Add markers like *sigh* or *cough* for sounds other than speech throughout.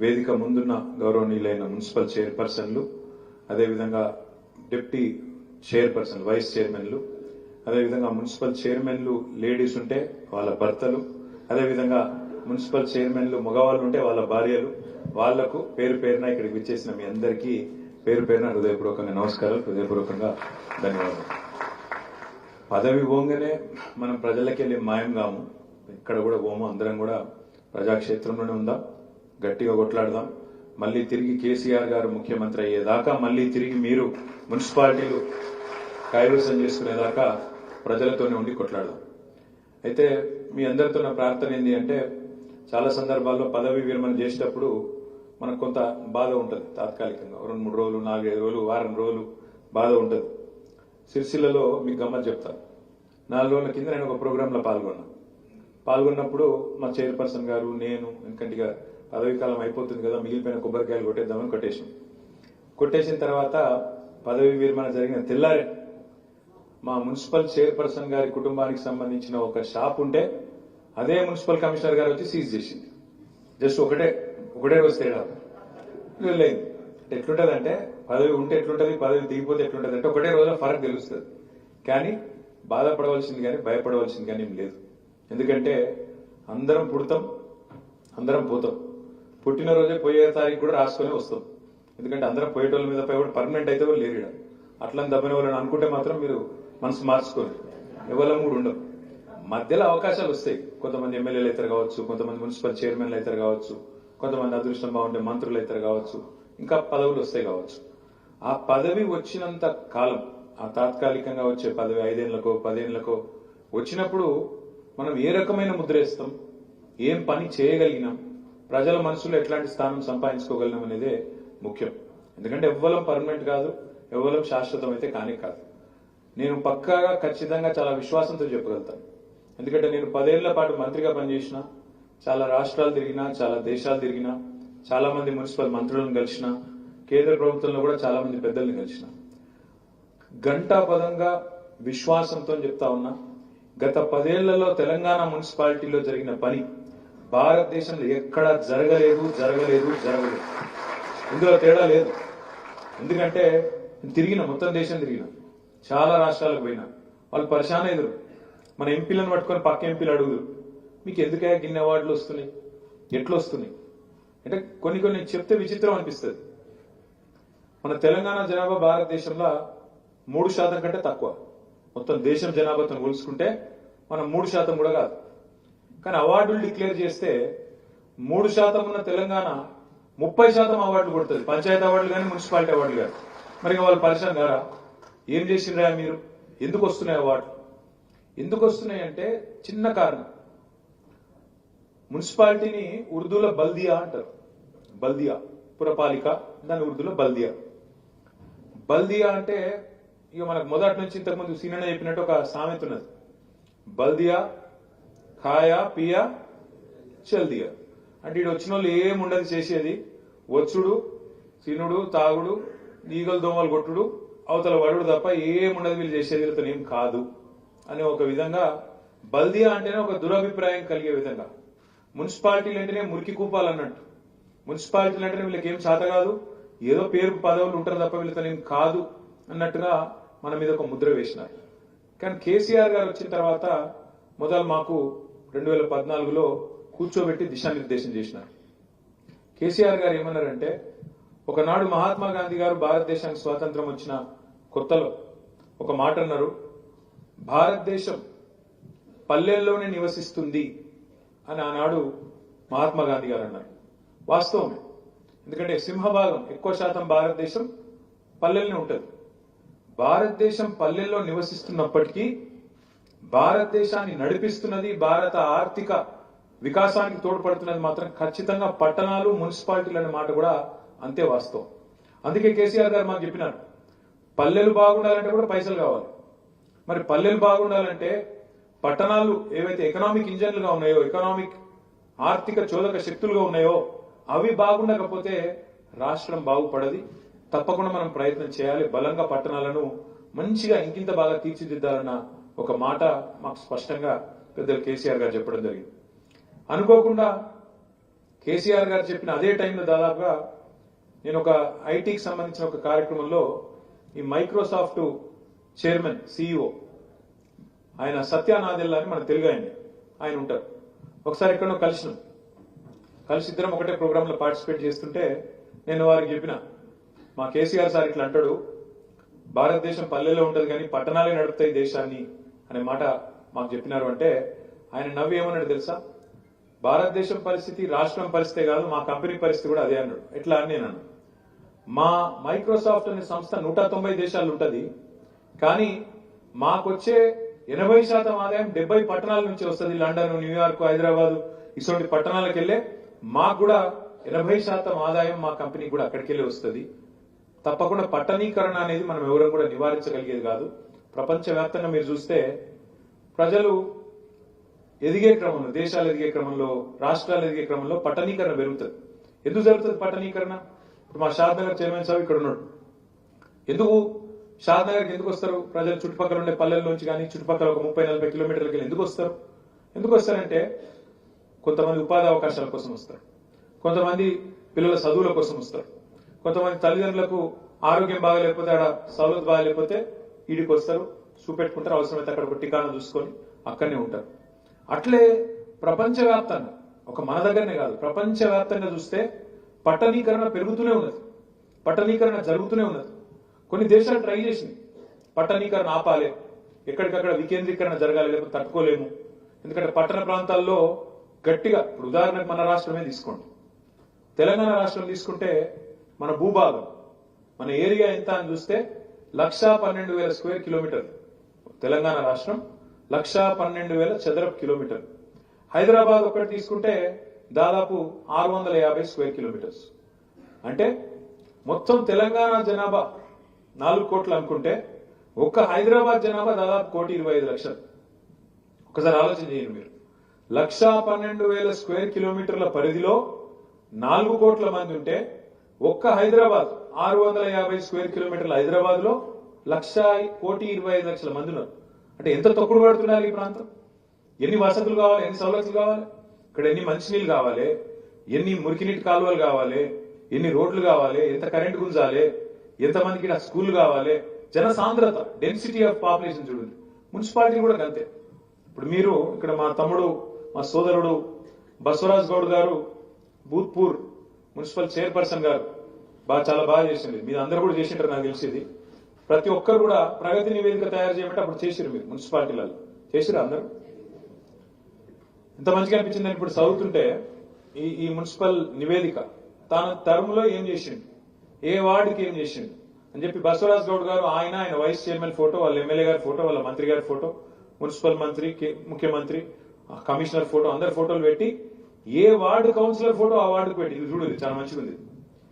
వేదిక ముందున్న గౌరవనీయులైన మున్సిపల్ చైర్పర్సన్లు అదేవిధంగా డిప్టీ చైర్పర్సన్ వైస్ చైర్మన్లు అదేవిధంగా మున్సిపల్ చైర్మన్లు లేడీస్ ఉంటే వాళ్ళ భర్తలు అదేవిధంగా మున్సిపల్ చైర్మన్లు మగవాళ్ళు ఉంటే వాళ్ళ భార్యలు వాళ్ళకు పేరు పేరున ఇక్కడికి విచ్చేసిన మీ అందరికీ పేరు పేరున హృదయపూర్వకంగా నమస్కారాలు హృదయపూర్వకంగా ధన్యవాదాలు. పదవి పోగానే మనం ప్రజలకి వెళ్ళి మాయం కాము. ఇక్కడ కూడా పోము అందరం కూడా ప్రజాక్షేత్రంలోనే ఉందాం. గట్టిగా కొట్లాడదాం. మళ్ళీ తిరిగి కేసీఆర్ గారు ముఖ్యమంత్రి అయ్యేదాకా మళ్ళీ తిరిగి మీరు మున్సిపాలిటీలు కైవసం చేసుకునేదాకా ప్రజలతోనే ఉండి కొట్లాడదాం. అయితే మీ అందరితో నా ప్రార్థన ఏంటి అంటే చాలా సందర్భాల్లో పదవి విరమణ చేసేటప్పుడు మనకు కొంత బాధ ఉంటుంది తాత్కాలికంగా. రెండు మూడు రోజులు నాలుగైదు రోజులు వారం రోజులు బాధ ఉంటుంది. సిరిసిల్లలో మీకు గమ్మత్ చెప్తాను. నాలుగు రోజుల కింద నేను ఒక ప్రోగ్రాంలో పాల్గొన్నాను పాల్గొన్నప్పుడు మా చైర్పర్సన్ గారు నేను ఎందుకంటే గారు పదవి కాలం అయిపోతుంది కదా మిగిలిపోయిన కొబ్బరికాయలు కొట్టేద్దామని కొట్టేసాం కొట్టేసిన తర్వాత పదవి విరమణ జరిగిన తెల్లారే మా మున్సిపల్ చైర్పర్సన్ గారి కుటుంబానికి సంబంధించిన ఒక షాప్ ఉంటే అదే మున్సిపల్ కమిషనర్ గారు వచ్చి సీజ్ చేసింది. జస్ట్ ఒకటే ఒకటే రోజు తేడా. వెళ్ళైంది? ఎట్లుంటదంటే పదవి ఉంటే ఎట్లుంటది పదవి దిగిపోతే ఎట్లుంటది అంటే ఒకటే రోజులో ఫరక్ తెలుస్తుంది. కానీ బాధపడవలసింది కానీ భయపడవలసింది కానీ ఏం లేదు. ఎందుకంటే అందరం పుడతాం అందరం పోతాం. పుట్టినరోజే పోయే తారీఖు కూడా రాసుకొని వస్తాం. ఎందుకంటే అందరం పోయేటోళ్ళ మీద పై కూడా పర్మనెంట్ అయితే కూడా లేరు అట్లని దబ్బని వాళ్ళని అనుకుంటే మాత్రం మీరు మనసు మార్చుకోరు. ఎవరం కూడా ఉండవు. మధ్యలో అవకాశాలు వస్తాయి. కొంతమంది ఎమ్మెల్యేలు అవుతారు కావచ్చు కొంతమంది మున్సిపల్ చైర్మన్లు అవుతారు కావచ్చు కొంతమంది అదృష్టం బాగుంటే మంత్రులు అవుతారు కావచ్చు ఇంకా పదవులు వస్తాయి కావచ్చు. ఆ పదవి వచ్చినంత కాలం ఆ తాత్కాలికంగా వచ్చే పదవి ఐదేళ్ళకో పదేళ్ళకో వచ్చినప్పుడు మనం ఏ రకమైన ముద్ర వేస్తాం? ఏం పని చేయగలిగినాం? ప్రజల మనసులో ఎట్లాంటి స్థానం సంపాదించుకోగలం అనేదే ముఖ్యం. ఎందుకంటే ఎవ్వరం పర్మనెంట్ కాదు ఎవ్వరం శాశ్వతం అయితే కానే కాదు. నేను పక్కాగా ఖచ్చితంగా చాలా విశ్వాసంతో చెప్పగలుగుతాను. ఎందుకంటే నేను పదేళ్ళ పాటు మంత్రిగా పనిచేసిన చాలా రాష్ట్రాలు తిరిగినా చాలా దేశాలు తిరిగినా చాలా మంది మున్సిపల్ మంత్రులను కలిసిన కేంద్ర ప్రభుత్వంలో కూడా చాలా మంది పెద్దల్ని కలిసిన. గంటా పదంగా విశ్వాసంతో చెప్తా ఉన్నా గత పదేళ్ళలో తెలంగాణ మున్సిపాలిటీలో జరిగిన పని భారతదేశంలో ఎక్కడా జరగలేదు జరగలేదు జరగలేదు. ఇందులో తేడా లేదు. ఎందుకంటే తిరిగిన మొత్తం దేశం తిరిగిన. చాలా రాష్ట్రాలకు పోయినా. వాళ్ళు పరిశాన ఎదురు. మన ఎంపీలను పట్టుకొని పక్క ఎంపీలు అడుగురు మీకు ఎందుకే గిన్నె అవార్డులు వస్తున్నాయి? ఎట్లా వస్తున్నాయి? అంటే కొన్ని కొన్ని చెప్తే విచిత్రం అనిపిస్తుంది. మన తెలంగాణ జనాభా భారతదేశంలో మూడు శాతం కంటే తక్కువ. మొత్తం దేశం జనాభాతో పోల్చుకుంటే మనం మూడు శాతం కూడా కాదు. కానీ అవార్డులు డిక్లేర్ చేస్తే మూడు శాతం ఉన్న తెలంగాణ ముప్పై శాతం అవార్డులు కొడుతుంది. పంచాయతీ అవార్డులు కానీ మున్సిపాలిటీ అవార్డులు కానీ మరి వాళ్ళు పరిశ్రమ గారా? ఏం చేసిండ్రా మీరు? ఎందుకు వస్తున్నాయి అవార్డులు? ఎందుకు వస్తున్నాయి అంటే చిన్న కారణం. మున్సిపాలిటీని ఉర్దూలో బల్దియా అంటారు. బల్దియా పురపాలిక దాని ఉర్దూలో బల్దియా. బల్దియా అంటే ఇక మనకు మొదటి నుంచి ఇంతకుముందు సీనియర్ చెప్పినట్టు ఒక సామెత ఉన్నది. బల్దియా ఖాయా పియా చల్దియా. అంటే ఇటు వచ్చిన వాళ్ళు ఏముండదు చేసేది. వచ్చుడు తినుడు తాగుడు ఈగలు దోమలు కొట్టుడు అవతల వడుడు తప్ప ఏముండదు వీళ్ళు చేసేది వీళ్ళతో ఏం కాదు అనే ఒక విధంగా బల్దియా అంటేనే ఒక దురభిప్రాయం కలిగే విధంగా. మున్సిపాలిటీలు అంటేనే మురికి కూపాలన్నట్టు మున్సిపాలిటీలు అంటేనే వీళ్ళకి ఏం చేత కాదు. ఏదో పేరు పదవులు ఉంటారు తప్ప వీళ్ళతో ఏం కాదు అన్నట్టుగా మన మీద ఒక ముద్ర వేసినారు. కానీ కేసీఆర్ గారు వచ్చిన తర్వాత మొదలు మాకు రెండు వేల పద్నాలుగులో కూర్చోబెట్టి దిశానిర్దేశం చేసినారు. కేసీఆర్ గారు ఏమన్నారంటే ఒకనాడు మహాత్మా గాంధీ గారు భారతదేశానికి స్వాతంత్రం వచ్చిన కొత్తలో ఒక మాట అన్నారు భారతదేశం పల్లెల్లోనే నివసిస్తుంది అని ఆనాడు మహాత్మా గాంధీ గారు అన్నారు. వాస్తవమే. ఎందుకంటే సింహభాగం ఎక్కువ శాతం భారతదేశం పల్లెల్లోనే ఉంటుంది. భారతదేశం పల్లెల్లో నివసిస్తున్నప్పటికీ భారతదేశాన్ని నడిపిస్తున్నది భారత ఆర్థిక వికాసానికి తోడ్పడుతున్నది మాత్రం ఖచ్చితంగా పట్టణాలు మున్సిపాలిటీలు అనే మాట కూడా అంతే వాస్తవం. అందుకే కేసీఆర్ గారు మాకు చెప్పినారు పల్లెలు బాగుండాలంటే కూడా పైసలు కావాలి. మరి పల్లెలు బాగుండాలంటే పట్టణాలు ఏవైతే ఎకనామిక్ ఇంజన్లుగా ఉన్నాయో ఎకనామిక్ ఆర్థిక చోదక శక్తులుగా ఉన్నాయో అవి బాగుండకపోతే రాష్ట్రం బాగుపడది. తప్పకుండా మనం ప్రయత్నం చేయాలి. బలంగా పట్టణాలను మంచిగా ఇంకింత బాగా తీర్చిదిద్దాలన్న ఒక మాట మాకు స్పష్టంగా పెద్దలు కేసీఆర్ గారు చెప్పడం జరిగింది. అనుకోకుండా కేసీఆర్ గారు చెప్పిన అదే టైంలో దాదాపుగా నేను ఒక ఐటీకి సంబంధించిన ఒక కార్యక్రమంలో ఈ మైక్రోసాఫ్ట్ చైర్మన్ సిఇఓ ఆయన సత్యానాదెల్లా అని మన తెలుగు ఆయన ఆయన ఉంటారు. ఒకసారి ఎక్కడో కలిసినాం. కలిసి ఇద్దరం ఒకటే ప్రోగ్రాంలో పార్టిసిపేట్ చేస్తుంటే నేను వారికి చెప్పిన మా కేసీఆర్ సార్ ఇట్లా అంటాడు భారతదేశం పల్లెల్లో ఉండదు కానీ పట్టణాలే నడుపుతాయి దేశాన్ని. అనే మాట మాకు చెప్పినారు అంటే ఆయన నవ్వి ఏమన్నాడు తెలుసా? భారతదేశం పరిస్థితి రాష్ట్రం పరిస్థితే కాదు మా కంపెనీ పరిస్థితి కూడా అదే అన్నాడు. ఎట్లా అని నేను అన్నాను. మా మైక్రోసాఫ్ట్ అనే సంస్థ నూట తొంభై దేశాలు ఉంటుంది కానీ మాకొచ్చే ఎనభై శాతం ఆదాయం డెబ్బై పట్టణాల నుంచి వస్తుంది. లండన్ న్యూయార్క్ హైదరాబాద్ ఇటువంటి పట్టణాలకు వెళ్ళే మాకు కూడా ఎనభై శాతం ఆదాయం మా కంపెనీకి కూడా అక్కడికి వెళ్ళి వస్తుంది. తప్పకుండా పట్టణీకరణ అనేది మనం ఎవరూ కూడా నివారించగలిగేది కాదు. ప్రపంచవ్యాప్తంగా మీరు చూస్తే ప్రజలు ఎదిగే క్రమంలో దేశాలు ఎదిగే క్రమంలో రాష్ట్రాలు ఎదిగే క్రమంలో పట్టణీకరణ పెరుగుతుంది. ఎందుకు జరుగుతుంది పట్టణీకరణ? ఇప్పుడు మా షాద్ చైర్మన్ సాబ్ ఇక్కడ ఉన్నాడు. ఎందుకు షాద్ ఎందుకు వస్తారు? ప్రజలు చుట్టుపక్కల ఉండే పల్లెల్లోంచి కానీ చుట్టుపక్కల ఒక ముప్పై నలభై కిలోమీటర్లకి వెళ్ళి ఎందుకు వస్తారు? ఎందుకు వస్తారంటే కొంతమంది ఉపాధి అవకాశాల కోసం వస్తారు. కొంతమంది పిల్లల చదువుల కోసం వస్తారు. కొంతమంది తల్లిదండ్రులకు ఆరోగ్యం బాగా లేకపోతే ఆడ సౌలత్ బాగాలేకపోతే ఈడికి వస్తారు చూపెట్టుకుంటారు అవసరమైతే అక్కడ ఒక చూసుకొని అక్కడనే ఉంటారు. అట్లే ప్రపంచవ్యాప్తంగా ఒక మన దగ్గరనే కాదు ప్రపంచవ్యాప్తంగా చూస్తే పట్టణీకరణ పెరుగుతూనే ఉన్నది. పట్టణీకరణ జరుగుతూనే ఉన్నది. కొన్ని దేశాలు ట్రై చేసింది పట్టణీకరణ ఆపాలి. ఎక్కడికక్కడ వికేంద్రీకరణ జరగాలి లేకపోతే తట్టుకోలేము. ఎందుకంటే పట్టణ ప్రాంతాల్లో గట్టిగా ఇప్పుడు ఉదాహరణకు మన రాష్ట్రమే తీసుకోండి. తెలంగాణ రాష్ట్రం తీసుకుంటే మన భూభాగం మన ఏరియా ఎంత అని చూస్తే లక్షా పన్నెండు వేల స్క్వేర్ కిలోమీటర్. తెలంగాణ రాష్ట్రం లక్షా పన్నెండు వేల చదరపు కిలోమీటర్. హైదరాబాద్ ఒకటి తీసుకుంటే దాదాపు ఆరు వందల యాభై స్క్వేర్ కిలోమీటర్స్. అంటే మొత్తం తెలంగాణ జనాభా నాలుగు కోట్లు అనుకుంటే ఒక్క హైదరాబాద్ జనాభా దాదాపు కోటి ఇరవై ఐదు లక్షలు. ఒకసారి ఆలోచన చేయండి మీరు. లక్షా పన్నెండు వేల స్క్వేర్ కిలోమీటర్ల పరిధిలో నాలుగు కోట్ల మంది ఉంటే ఒక్క హైదరాబాద్ ఆరు వందల యాభై స్క్వేర్ కిలోమీటర్ల హైదరాబాద్లో లక్ష కోటి ఇరవై ఐదు లక్షల మంది ఉన్నారు. అంటే ఎంత తొక్కుడు పడుతున్నారు ఈ ప్రాంతం? ఎన్ని వసతులు కావాలి? ఎన్ని సౌలతులు కావాలి? ఇక్కడ ఎన్ని మంచినీళ్ళు కావాలి? ఎన్ని మురికినీటి కాలువలు కావాలి? ఎన్ని రోడ్లు కావాలి? ఎంత కరెంట్ గుంజాలి? ఎంతమందికి ఇక్కడ స్కూల్ కావాలి? జన సాంద్రత డెన్సిటీ ఆఫ్ పాపులేషన్ చూడండి. మున్సిపాలిటీ కూడా అంతే. ఇప్పుడు మీరు ఇక్కడ మా తమ్ముడు మా సోదరుడు బసవరాజ్ గౌడ్ గారు భూత్పూర్ మున్సిపల్ చైర్పర్సన్ గారు బాగా చాలా బాగా చేసింది మీరు అందరూ కూడా చేసింటారు నాకు తెలిసింది ప్రతి ఒక్కరు కూడా ప్రగతి నివేదిక తయారు చేయమంటే అప్పుడు చేసిరు మీరు మున్సిపాలిటీలలో. చేసిరు అందరూ? ఎంత మంచిగా అనిపించింది ఇప్పుడు చదువుతుంటే ఈ ఈ మున్సిపల్ నివేదిక. తన తరంలో ఏం చేసిండు? ఏ వార్డుకి ఏం చేసిండు? అని చెప్పి బసవరాజ్ గౌడ్ గారు ఆయన ఆయన వైస్ చైర్మన్ ఫోటో వాళ్ళ ఎమ్మెల్యే గారి ఫోటో వాళ్ళ మంత్రి గారి ఫోటో మున్సిపల్ మంత్రి కే- ముఖ్యమంత్రి ఆ కమిషనర్ ఫోటో అందరి ఫోటోలు పెట్టి ఏ వార్డు కౌన్సిలర్ ఫోటో ఆ వార్డుకు పెట్టి. ఇది చూడు చాలా మంచిగా ఉంది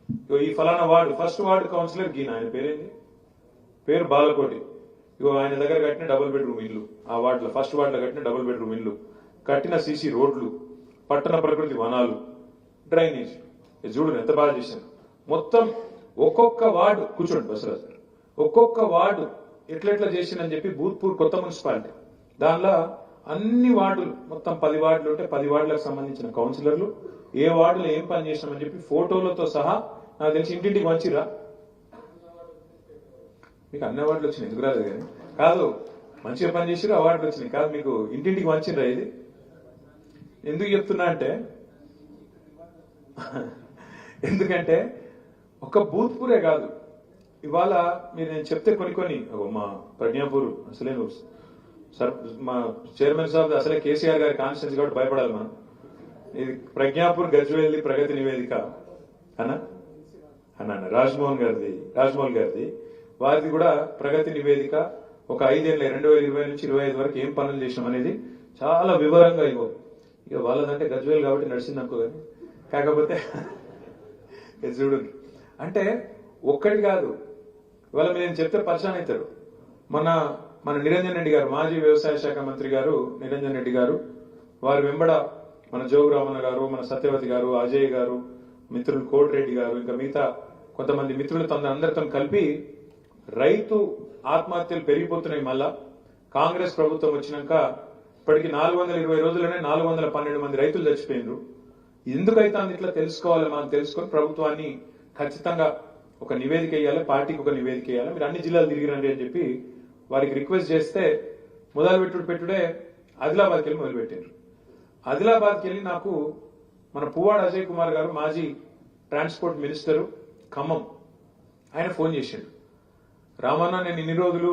ఈ ఫలానా వార్డు ఫస్ట్ వార్డు కౌన్సిలర్ గీన ఆయన పేరేంది? పేరు బాలకోటి. ఇగో ఆయన దగ్గర కట్టిన డబుల్ బెడ్రూమ్ ఇల్లు ఆ వార్డులో ఫస్ట్ వార్డులో కట్టిన డబుల్ బెడ్రూమ్ ఇల్లు. కట్టిన సీసీ రోడ్లు పట్టణ ప్రకృతి వనాలు డ్రైనేజ్. చూడు ఎంత బాగా చేశాను. మొత్తం ఒక్కొక్క వార్డు కూర్చోండి బసరాజు ఒక్కొక్క వార్డు ఎట్లెట్లా చేసిందని చెప్పి భూత్పూర్ కొత్త మున్సిపాలిటీ. దానిలో అన్ని వార్డులు మొత్తం పది వార్డులు ఉంటే పది వార్డులకు సంబంధించిన కౌన్సిలర్లు ఏ వార్డులో ఏం పని చేసినామని చెప్పి ఫోటోలతో సహా నాకు తెలిసి ఇంటింటికి మంచిరా మీకు అన్ని అవార్డులు వచ్చినాయి ఎందుకు రాలేదు కానీ. కాదు మంచిగా పని చేసిరు అవార్డులు వచ్చినాయి. కాదు మీకు ఇంటింటికి మంచిరా ఇది? ఎందుకు చెప్తున్నా అంటే *laughs* ఎందుకంటే ఒక భూత్పూరే కాదు. ఇవాళ మీరు నేను చెప్తే కొన్ని కొన్ని మా ప్రజ్ఞాపూర్ అసలే నువ్వు సర్ మా చైర్మన్ సాబ్ అసలే కేసీఆర్ గారి కాన్స్టిట్యూన్స్ కాబట్టి భయపడాలి మనం. ఇది ప్రజ్ఞాపూర్ గజ్వేల్ది ప్రగతి నివేదిక. అన్నా? అన్న రాజ్మోహన్ గారిది రాజ్మోహన్ గారిది. వారిది కూడా ప్రగతి నివేదిక. ఒక ఐదేళ్ళ రెండు వేల ఇరవై నుంచి ఇరవై ఐదు వరకు ఏం పనులు చేసినాం అనేది చాలా వివరంగా ఇవ్వ. ఇక వాళ్ళదంటే గజ్వేల్ కాబట్టి నడిచింది అనుకో కానీ కాకపోతే చూడు. అంటే ఒక్కటి కాదు. ఇవాళ మీరు చెప్తే పరిచయం అవుతారు. మన మన నిరంజన్ రెడ్డి గారు మాజీ వ్యవసాయ శాఖ మంత్రి గారు నిరంజన్ రెడ్డి గారు వారి వెంబడ మన జోగు రామన్న గారు మన సత్యవతి గారు అజయ్ గారు మిత్రులు కోటిరెడ్డి గారు ఇంకా మిగతా కొంతమంది మిత్రులు తన అందరితో కలిపి రైతు ఆత్మహత్యలు పెరిగిపోతున్నాయి మళ్ళా. కాంగ్రెస్ ప్రభుత్వం వచ్చినాక ఇప్పటికి నాలుగు వందల ఇరవై రోజుల్లోనే నాలుగు వందల పన్నెండు మంది రైతులు చచ్చిపోయినారు. ఎందుకైతే ఇట్లా తెలుసుకోవాలి మనం తెలుసుకొని ప్రభుత్వాన్ని ఖచ్చితంగా ఒక నివేదిక ఇవ్వాలి పార్టీకి ఒక నివేదిక ఇవ్వాలి మీరు అన్ని జిల్లాలు తిరిగిరండి అని చెప్పి వారికి రిక్వెస్ట్ చేస్తే మొదలు పెట్టుడు పెట్టుడే ఆదిలాబాద్కి వెళ్ళి మొదలుపెట్టారు ఆదిలాబాద్కి వెళ్ళి నాకు మన పువ్వాడ అజయ్ కుమార్ గారు మాజీ ట్రాన్స్పోర్ట్ మినిస్టరు ఖమ్మం ఆయన ఫోన్ చేసిండు. రామన్న నేను ఇన్ని రోజులు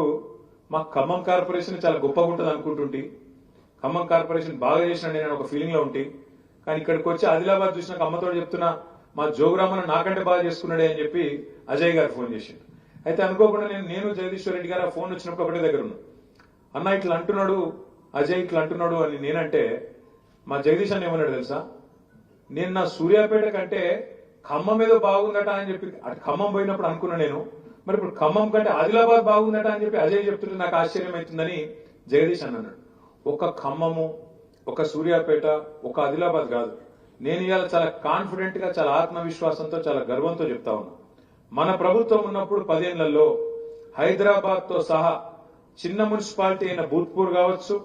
మా ఖమ్మం కార్పొరేషన్ చాలా గొప్పగా ఉంటుంది అనుకుంటుంటే. ఖమ్మం కార్పొరేషన్ బాగా చేసిన నేను ఒక ఫీలింగ్లో ఉంటే. కానీ ఇక్కడికి వచ్చి ఆదిలాబాద్ చూసిన అమ్మతో చెప్తున్నా మా జోగురామన్న నాకంటే బాగా చేసుకున్నాడే అని చెప్పి అజయ్ గారు ఫోన్ చేసిండు. అయితే అనుకోకుండా నేను నేను జగదీశ్వర్ రెడ్డి గారు ఆ ఫోన్ వచ్చినప్పుడు ఒకటే దగ్గర ఉన్నా. అన్న ఇట్లా అంటున్నాడు అజయ్ ఇట్లా అంటున్నాడు అని నేనంటే మా జగదీష్ అని ఏమన్నాడు తెలుసా? నేను నా సూర్యాపేట కంటే ఖమ్మం ఏదో బాగుందట అని చెప్పి అటు ఖమ్మం పోయినప్పుడు అనుకున్నా నేను మరి ఇప్పుడు ఖమ్మం కంటే ఆదిలాబాద్ బాగుందట అని చెప్పి అజయ్ చెప్తుంటే నాకు ఆశ్చర్యం అవుతుందని జగదీష్ అని అన్నాడు. ఒక ఖమ్మము ఒక సూర్యాపేట ఒక ఆదిలాబాద్ కాదు. నేను ఇవాళ చాలా కాన్ఫిడెంట్గా చాలా ఆత్మవిశ్వాసంతో చాలా గర్వంతో చెప్తా ఉన్నా. మన ప్రభుత్వం ఉన్నప్పుడు పదేళ్ళలో హైదరాబాద్తో సహా చిన్న మున్సిపాలిటీ అయిన భూత్పూర్ కావచ్చు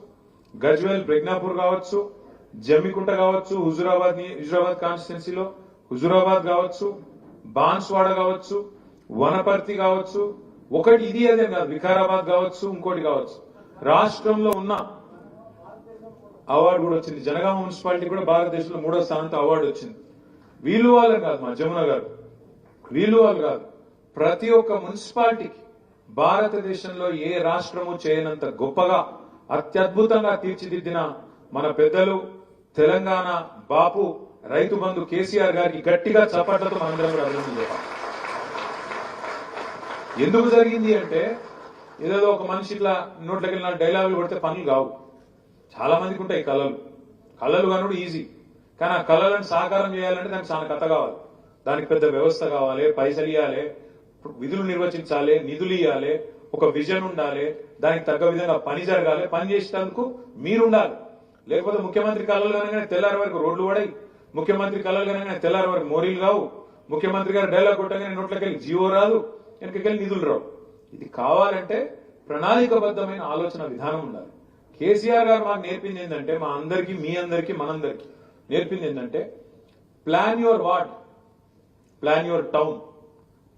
గజ్వేల్ ప్రజ్ఞాపూర్ కావచ్చు జమ్మికుంట కావచ్చు హుజురాబాద్ హుజురాబాద్ కాన్స్టిట్యున్సీలో హుజురాబాద్ కావచ్చు బాన్స్వాడ కావచ్చు వనపర్తి కావచ్చు ఒకటి ఇది అదే కాదు వికారాబాద్ కావచ్చు ఇంకోటి కావచ్చు. రాష్ట్రంలో ఉన్న అవార్డు కూడా వచ్చింది. జనగామ మున్సిపాలిటీ కూడా భారతదేశంలో మూడో స్థానంతో అవార్డు వచ్చింది. వీళ్ళు వాళ్ళు కాదు మా జమున గారు. వీళ్ళు వాళ్ళు కాదు. ప్రతి ఒక్క మున్సిపాలిటీకి భారతదేశంలో ఏ రాష్ట్రము చేయనంత గొప్పగా అత్యద్భుతంగా తీర్చిదిద్దిన మన పెద్దలు తెలంగాణ బాపు రైతు బంధు కేసీఆర్ గారికి గట్టిగా చప్పట్లతో మనందరం కూడా అభినందించాలి ఎందుకు జరిగింది అంటే ఏదో ఒక మనిషి ఇట్లా నోట్లకి వెళ్ళిన డైలాగులు కొడితే పనులు కావు. చాలా మందికి ఉంటాయి కళలు. కళలు కనుడు ఈజీ. కానీ ఆ కళలను సాకారం చేయాలంటే దానికి చాలా కథ కావాలి. దానికి పెద్ద వ్యవస్థ కావాలి పైసలు ఇవ్వాలి విధులు నిర్వచించాలి నిధులు ఇవ్వాలి ఒక విజన్ ఉండాలి దానికి తగ్గ విధంగా పని జరగాలి. పని చేసేందుకు మీరు ఉండాలి లేకపోతే ముఖ్యమంత్రి కళలు కనుక తెల్లారి వరకు రోడ్లు పడాయి ముఖ్యమంత్రి కళలు కనుక తెల్లారి వరకు మోరీలు కావు ముఖ్యమంత్రి గారు డైలాగ్ కొట్టగానే నోట్లకి వెళ్ళి జీవో రాదు వెనకకెళ్ళి నిధులు రావు. ఇది కావాలంటే ప్రణాళికబద్ధమైన ఆలోచన విధానం ఉండాలి. కేసీఆర్ గారు మాకు నేర్పింది ఏంటంటే మా అందరికి మీ అందరికి మనందరికీ నేర్పింది ఏంటంటే plan your ward plan your town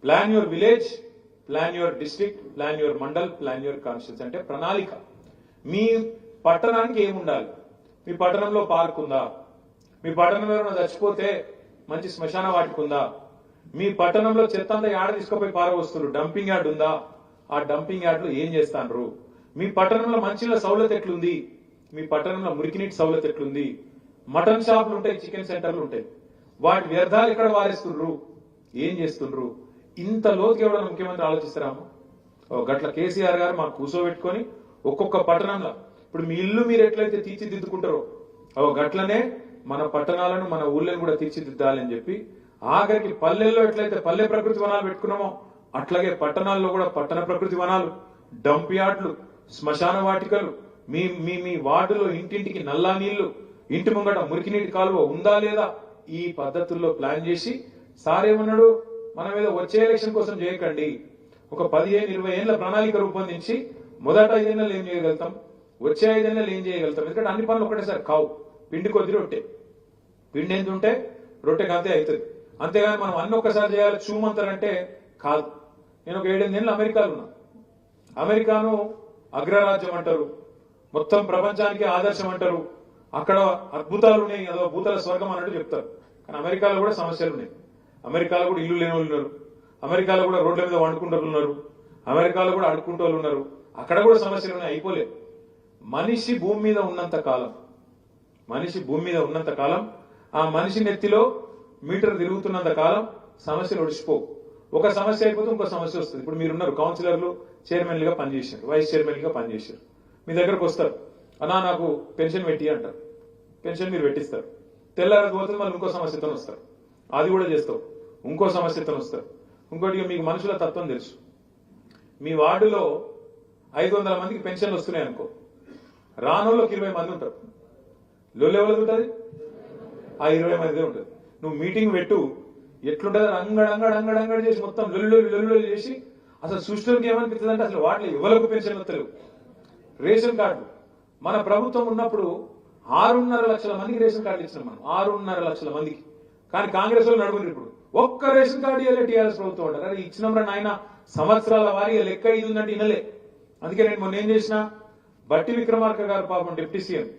plan your village plan your district plan your mandal plan your constituency అంటే ప్రణాళిక. మీ పట్టణానికి ఏముండాలి? మీ పట్టణంలో పార్క్ ఉందా మీ పట్టణంలో చచ్చిపోతే మంచి శ్మశాన వాటికి ఉందా మీ పట్టణంలో చెత్త అంతా యాడ తీసుకుపోయి పారవస్తున్నారు డంపింగ్ యార్డ్ ఉందా? ఆ డంపింగ్ యార్డ్లో ఏం చేస్తాండ్రు? మీ పట్టణంలో మంచిల సౌలత ఎట్లుంది? మీ పట్టణంలో మురికినీటి సౌలత ఎట్లుంది? మటన్ షాపులు ఉంటాయి చికెన్ సెంటర్లు ఉంటాయి. వాటి వ్యర్థాలు ఇక్కడ వారేస్తుండ్రు ఏం చేస్తుండ్రు? ఇంత లోతుకి ఎవడన్నా ముఖ్యమంత్రి ఆలోచిస్తారాము ఓ గట్ల కేసీఆర్ గారు మాకు కూర్చోబెట్టుకొని ఒక్కొక్క పట్టణంలో ఇప్పుడు మీ ఇల్లు మీరు ఎట్లయితే తీర్చిదిద్దుకుంటారో ఓ గట్లనే మన పట్టణాలను మన ఊళ్ళని కూడా తీర్చిదిద్దాలని చెప్పి ఆఖరికి పల్లెల్లో ఎట్లయితే పల్లె ప్రకృతి వనాలు పెట్టుకున్నామో అట్లాగే పట్టణాల్లో కూడా పట్టణ ప్రకృతి వనాలు డంప్ యార్డ్లు శ్మశాన వాటికలు మీ మీ మీ వార్డులో ఇంటింటికి నల్లా నీళ్ళు ఇంటి ముంగట మురికినీటి కాలువ ఉందా లేదా ఈ పద్ధతుల్లో ప్లాన్ చేసి సార్ ఏమన్నాడు? మనం ఏదో వచ్చే ఎలక్షన్ కోసం చేయకండి. ఒక పదిహేను ఇరవై ఏళ్ళ ప్రణాళిక రూపొందించి మొదట ఐదేళ్ళు ఏం చేయగలుగుతాం? వచ్చే ఐదేళ్ళు ఏం చేయగలుగుతాం ఎందుకంటే అన్ని పనులు ఒకటేసారి కావు. పిండి కొద్ది రొట్టె. పిండి ఎంత ఉంటే రొట్టె కాదే అవుతుంది అంతేగాని మనం అన్ని ఒక్కసారి చేయాలి చూమంతారంటే కాదు. నేను ఒక ఏడెనిమిది నెలలు అమెరికాలో ఉన్నా. అమెరికాను అగ్రరాజ్యం అంటారు. మొత్తం ప్రపంచానికి ఆదర్శం అంటారు. అక్కడ అద్భుతాలు ఉన్నాయి అదో భూతాల స్వర్గం అన్నట్టు చెప్తారు. కానీ అమెరికాలో కూడా సమస్యలు ఉన్నాయి. అమెరికాలో కూడా ఇల్లు లేని వాళ్ళు ఉన్నారు. అమెరికాలో కూడా రోడ్ల మీద వండుకుంటారు ఉన్నారు. అమెరికాలో కూడా అడుక్కుంటూ వాళ్ళు ఉన్నారు. అక్కడ కూడా సమస్యలు ఉన్నాయి అయిపోలేదు. మనిషి భూమి మీద ఉన్నంత కాలం. మనిషి భూమి మీద ఉన్నంత కాలం. ఆ మనిషి నెత్తిలో మీటర్ తిరుగుతున్నంత కాలం సమస్యలు ఒడిచిపోవు ఒక సమస్య అయిపోతే ఇంకో సమస్య వస్తుంది. ఇప్పుడు మీరున్నారు కౌన్సిలర్లు చైర్మన్లుగా పనిచేశారు వైస్ చైర్మన్లుగా పనిచేశారు. మీ దగ్గరకు వస్తారు. అన్నా నాకు పెన్షన్ పెట్టి అంటారు. పెన్షన్ మీరు పెట్టిస్తారు. తెల్లారకపోతే మళ్ళీ ఇంకో సమస్యతో వస్తారు. అది కూడా చేస్తావు. ఇంకో సమస్యతో వస్తారు. ఇంకోటి మీకు మనుషుల తత్వం తెలుసు. మీ వార్డులో ఐదు వందల మందికి పెన్షన్లు వస్తున్నాయి అనుకో రానోళ్ళకి ఇరవై మంది ఉంటారు. లొల్లు ఎవరికి ఉంటుంది? ఆ ఇరవై మంది ఉంటుంది. నువ్వు మీటింగ్ పెట్టు ఎట్లుంటుంది అంగడ అంగడ అంగడ అంగడ చేసి మొత్తం లొల్లు లొల్లు చేసి అసలు సృష్టికి ఏమనిపిస్తుంది అంటే అసలు వాటిలో ఎవరికి పెన్షన్ వస్తలేవు రేషన్ కార్డు. మన ప్రభుత్వం ఉన్నప్పుడు ఆరున్నర లక్షల మందికి రేషన్ కార్డు ఇచ్చినాం మనం. ఆరున్నర లక్షల మందికి. కానీ కాంగ్రెస్ వాళ్ళు నడుగురు ఇప్పుడు. ఒక్క రేషన్ కార్డు ఇవ్వలే టీఆర్ఎస్ ప్రభుత్వం అంటారు. అరే నాయన. సంవత్సరాల వారి లెక్క ఇది ఉందంటే ఇనలే. అందుకే నేను మొన్న ఏం చేసిన బట్టి విక్రమార్క గారు పాపం డిప్యూటీ సీఎం.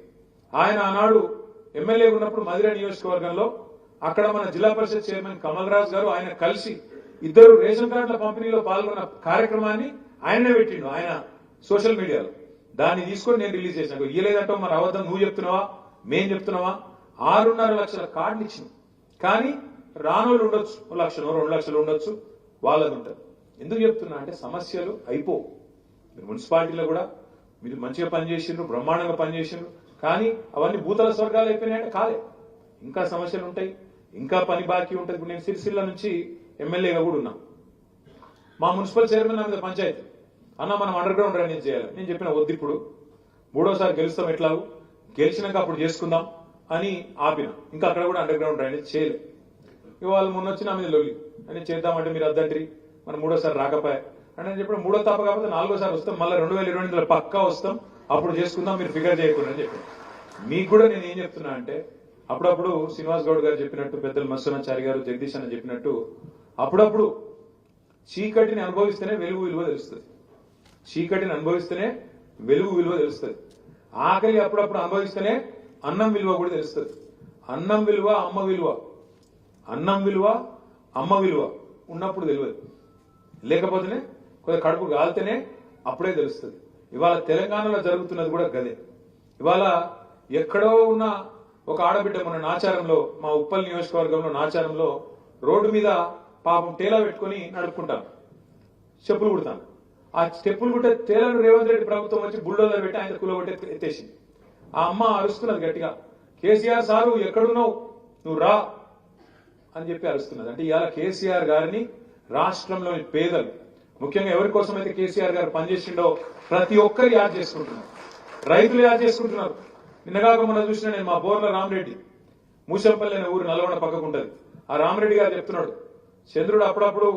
ఆయన ఆనాడు ఎమ్మెల్యే ఉన్నప్పుడు మధుర నియోజకవర్గంలో అక్కడ మన జిల్లా పరిషత్ చైర్మన్ కమల్ రాజ్ గారు ఆయన కలిసి ఇద్దరు రేషన్ కార్డుల పంపిణీలో పాల్గొన్న కార్యక్రమాన్ని ఆయనే పెట్టిండు ఆయన సోషల్ మీడియాలో. దాన్ని తీసుకొని నేను రిలీజ్ చేశాను. ఇయ్యలేదంటే మరి అవద్దం నువ్వు చెప్తున్నావా? మేం చెప్తున్నావా? ఆరున్నర లక్షల కార్డులు ఇచ్చిన. కానీ రానోళ్ళు ఉండొచ్చు. ఒక లక్షలు రెండు లక్షలు ఉండొచ్చు. వాళ్ళది ఉంటుంది. ఎందుకు చెప్తున్నా అంటే సమస్యలు అయిపోవు. మున్సిపాలిటీలో కూడా మీరు మంచిగా పనిచేసిండ్రు బ్రహ్మాండంగా పనిచేసిండ్రు కానీ అవన్నీ భూతల స్వర్గాలు అయిపోయినాయంటే కాలే. ఇంకా సమస్యలు ఉంటాయి ఇంకా పని బాకీ ఉంటుంది. ఇప్పుడు నేను సిరిసిల్ల నుంచి ఎమ్మెల్యేగా కూడా ఉన్నా. మా మున్సిపల్ చైర్మన్ నా మీద పంచాయతీ. అన్న మనం అండర్ గ్రౌండ్ డ్రైనేజ్ చేయాలి. నేను చెప్పిన వద్దు ఇప్పుడు. మూడోసారి గెలుస్తాం ఎట్లాగూ? గెలిచినాక అప్పుడు చేసుకుందాం అని ఆపిన. ఇంకా అక్కడ కూడా అండర్ గ్రౌండ్ డ్రైనేజ్ చేయలేదు ఇవాళ మొన్న వచ్చి నా మీద లొల్లి. అని చేద్దామంటే మీరు అద్దంట్రి మనం మూడోసారి రాకపోయా. అని నేను చెప్పిన మూడో తప్ప కాకపోతే నాలుగోసారి వస్తాం. మళ్ళీ రెండు వేల ఇరవై ఎనిమిదిలో పక్కా వస్తాం. అప్పుడు చేసుకుందాం మీరు ఫిగర్ చేయకుండా అని చెప్పాను. మీకు కూడా నేను ఏం చెప్తున్నా అంటే అప్పుడప్పుడు శ్రీనివాస్ గౌడ్ గారు చెప్పినట్టు పెద్దలు మత్స్యనాచారి గారు జగదీష్ అని చెప్పినట్టు అప్పుడప్పుడు చీకటిని అనుభవిస్తేనే వెలుగు విలువ తెలుస్తుంది. చీకటిని అనుభవిస్తేనే వెలుగు విలువ తెలుస్తుంది. ఆకలి అప్పుడప్పుడు అనుభవిస్తేనే అన్నం విలువ కూడా తెలుస్తుంది. అన్నం విలువ అమ్మ విలువ. అన్నం విలువ అమ్మ విలువ ఉన్నప్పుడు తెలియదు. లేకపోతేనే కొద్ది కడుపు కాలితేనే అప్పుడే తెలుస్తుంది. ఇవాళ తెలంగాణలో జరుగుతున్నది కూడా గదే. ఇవాళ ఎక్కడో ఉన్న ఒక ఆడబిడ్డ మన నాచారంలో మా ఉప్పల్ నియోజకవర్గంలో నాచారంలో రోడ్డు మీద పాపం టేలా పెట్టుకొని నడుపుకుంటాను. చెప్పులు కుడతాను. ఆ చెప్పులు కుట్టే తేలను రేవంత్ రెడ్డి ప్రభుత్వం వచ్చి బుల్డోజర్ పెట్టి ఆయన కూలగొట్టి ఎత్తేసింది. ఆ అమ్మ అరుస్తున్నది గట్టిగా. కేసీఆర్ సారు ఎక్కడున్నావు? నువ్వు రా అని చెప్పి అరుస్తున్నది. అంటే ఇవాళ కేసీఆర్ గారిని రాష్ట్రంలోని పేదలు ముఖ్యంగా ఎవరి కోసం అయితే కేసీఆర్ గారు పనిచేసిండో ప్రతి ఒక్కరు యాద్ చేసుకుంటున్నారు. రైతులు యాద్ చేసుకుంటున్నారు. నిన్నగాక మొన్న చూసిన నేను మా బోర్ల రామరెడ్డి. మూసంపల్లి అనే ఊరు నల్గొండ పక్కకు ఉంటుంది. ఆ రామరెడ్డి గారు చెప్తున్నాడు చంద్రుడు అప్పుడప్పుడు